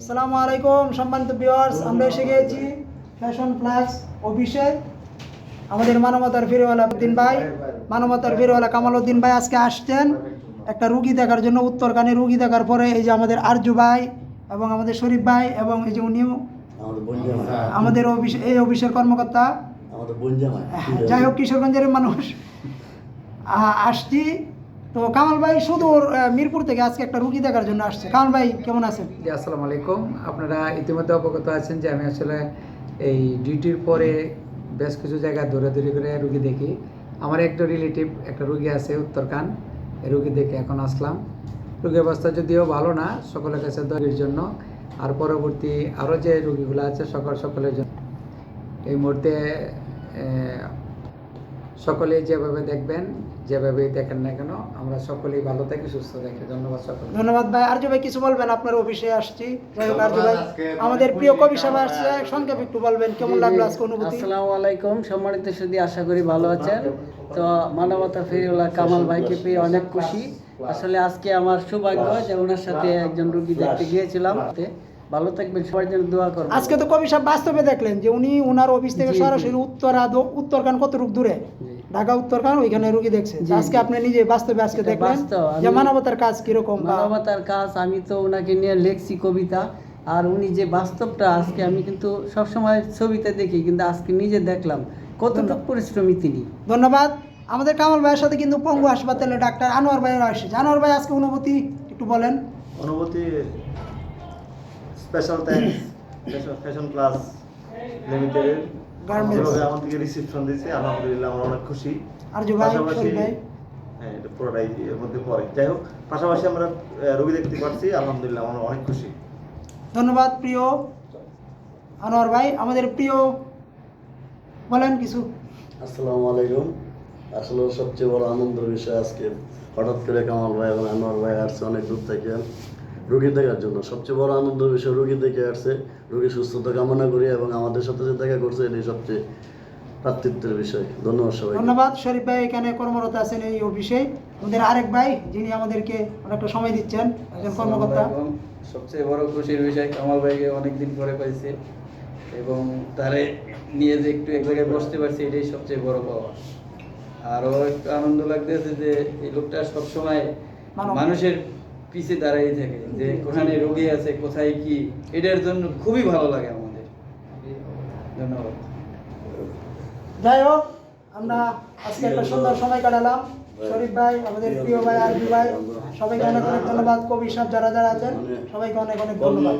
আসসালামু আলাইকুম সম্মানিত ভিউয়ার্স আমরা এসে গিয়েছি ফ্যাশন প্লাস অফিসে আমাদের মানবতার ফিরেওয়ালা উদ্দিন ভাই মানবতার ফিরেওয়ালা কামাল উদ্দিন ভাই আজকে আসছেন। একটা রুগী দেখার জন্য উত্তরকানে রুগী দেখার পরে এই যে আমাদের আরজু ভাই এবং আমাদের শরীফ ভাই এবং এই যে উনিও আমাদের অফিস এই অফিসের কর্মকর্তা। জামাই। যাই হোক কিশোরগঞ্জের মানুষ। আসছি। তো কামাল ভাই সুদূর মিরপুর থেকে আজকে একটা রুগী দেখার জন্য আসছে। কামাল ভাই, কেমন আছেন? জি, আসসালামু আলাইকুম। আপনারা ইতিমধ্যে অবগত আছেন যে আমি আসলে এই ডিউটির পরে বেশ কিছু জায়গায় দৌড়াদৌড়ি করে রুগী দেখি। আমার একটা রিলেটিভ একটা রুগী আছে উত্তরকান রুগী দেখে এখন আসলাম। রুগী অবস্থা যদিও ভালো না, সকলের কাছে দরির জন্য। আর পরবর্তী আরও যে রুগীগুলো আছে, সকল সকলের জন্য। এই মুহূর্তে সকলে যেভাবে দেখবেন যেভাবে দেখেন না কেন আমরা সকলেই ভালো থাকি সুস্থ থাকি। ধন্যবাদ সকল ধন্যবাদ ভাই। আরজু ভাই কিছু বলবেন আপনার অফিসে আসছি? ভাই আমাদের প্রিয় কবি সভা আসছে। সংক্ষেপে একটু বলবেন কেমন লাগল আজকে অনুভূতি? আসসালামু আলাইকুম। সম্মানিত সুদী আশা করি ভালো আছেন। তো মানবতা ফেরিওয়ালা কামাল ভাইকে পেয়ে অনেক খুশি। আসলে আজকে আমার সৌভাগ্য যে ওনার সাথে একজন রুগী দেখতে গিয়েছিলাম। ভালো থাকবেন সবার জন্য দোয়া করবেন। আজকে তো কবি সাহেব বাস্তবে দেখলেন যে উনি ওনার অফিস থেকে। সরাসরি উত্তরা উত্তরকান কত রূপ দূরে। ঢাকা উত্তরকান ওইখানে রুগী দেখছে। আজকে আপনি নিজে বাস্তবে আজকে দেখলেন আমি- যে মানবতার কাজ কীরকম বা মানবতার কাজ আমি তো ওনাকে নিয়ে লেখছি কবিতা আর উনি যে বাস্তবটা আজকে আমি কিন্তু সবসময় ছবিতে দেখি কিন্তু আজকে নিজে দেখলাম। কতটুকু পরিশ্রমী তিনি। ধন্যবাদ। আমাদের কামাল ভাইয়ের সাথে কিন্তু পঙ্গু হাসপাতালে ডাক্তার আনোয়ার ভাইয়ের আসছে আনোয়ার ভাই আজকে অনুভূতি একটু বলেন। অনুভূতি special thanks fashion class limited Garments. আমাদেরকে রিসিপশন দিয়েছে আলহামদুলিল্লাহ আমরা অনেক খুশি। আরজু ভাই ভাই। হ্যাঁ এটা পুরোটাই এর মধ্যে পড়ে যাই হোক পাশাপাশি আমরা আহ, দেখতে পাচ্ছি আলহামদুলিল্লাহ আমরা অনেক খুশি। ধন্যবাদ প্রিয় আনোয়ার ভাই আমাদের প্রিয় বলেন কিছু। আসসালামু আলাইকুম। আসলে সবচেয়ে বড় আনন্দের বিষয় আজকে হঠাৎ করে কামাল ভাই এবং আনোয়ার ভাই আসছে অনেক দূর থেকে। রুগী দেখার জন্য। সবচেয়ে বড় আনন্দের বিষয় রুগী দেখে আসছে রুগী সুস্থতা কামনা করি এবং আমাদের সাথে যে দেখা করছে এটাই সবচেয়ে প্রাতৃত্বের বিষয়। ধন্যবাদ সবাই ধন্যবাদ শরীফ ভাই এখানে কর্মরত আছেন এই অফিসে। আমাদের আরেক ভাই যিনি আমাদেরকে অনেকটা সময় দিচ্ছেন একজন কর্মকর্তা। সবচেয়ে বড় খুশির বিষয় কামাল ভাইকে অনেকদিন পরে পাইছে এবং তারে নিয়ে যে একটু এক জায়গায় বসতে পারছি এটাই সবচেয়ে বড় পাওয়া। আরও একটু আনন্দ লাগতেছে যে এই লোকটা সবসময় মানুষের পিছে দাঁড়িয়ে থাকে যে কোথায় রোগী আছে কোথায় কি এটার জন্য খুবই ভালো লাগে আমাদের। ধন্যবাদ। যাই হোক আমরা আজকে একটা সুন্দর সময় কাটালাম। শরীফ ভাই আমাদের প্রিয় ভাই আরবি ভাই সবাইকে অনেক অনেক ধন্যবাদ। কবি সাহেব যারা যারা আছেন সবাইকে অনেক অনেক ধন্যবাদ।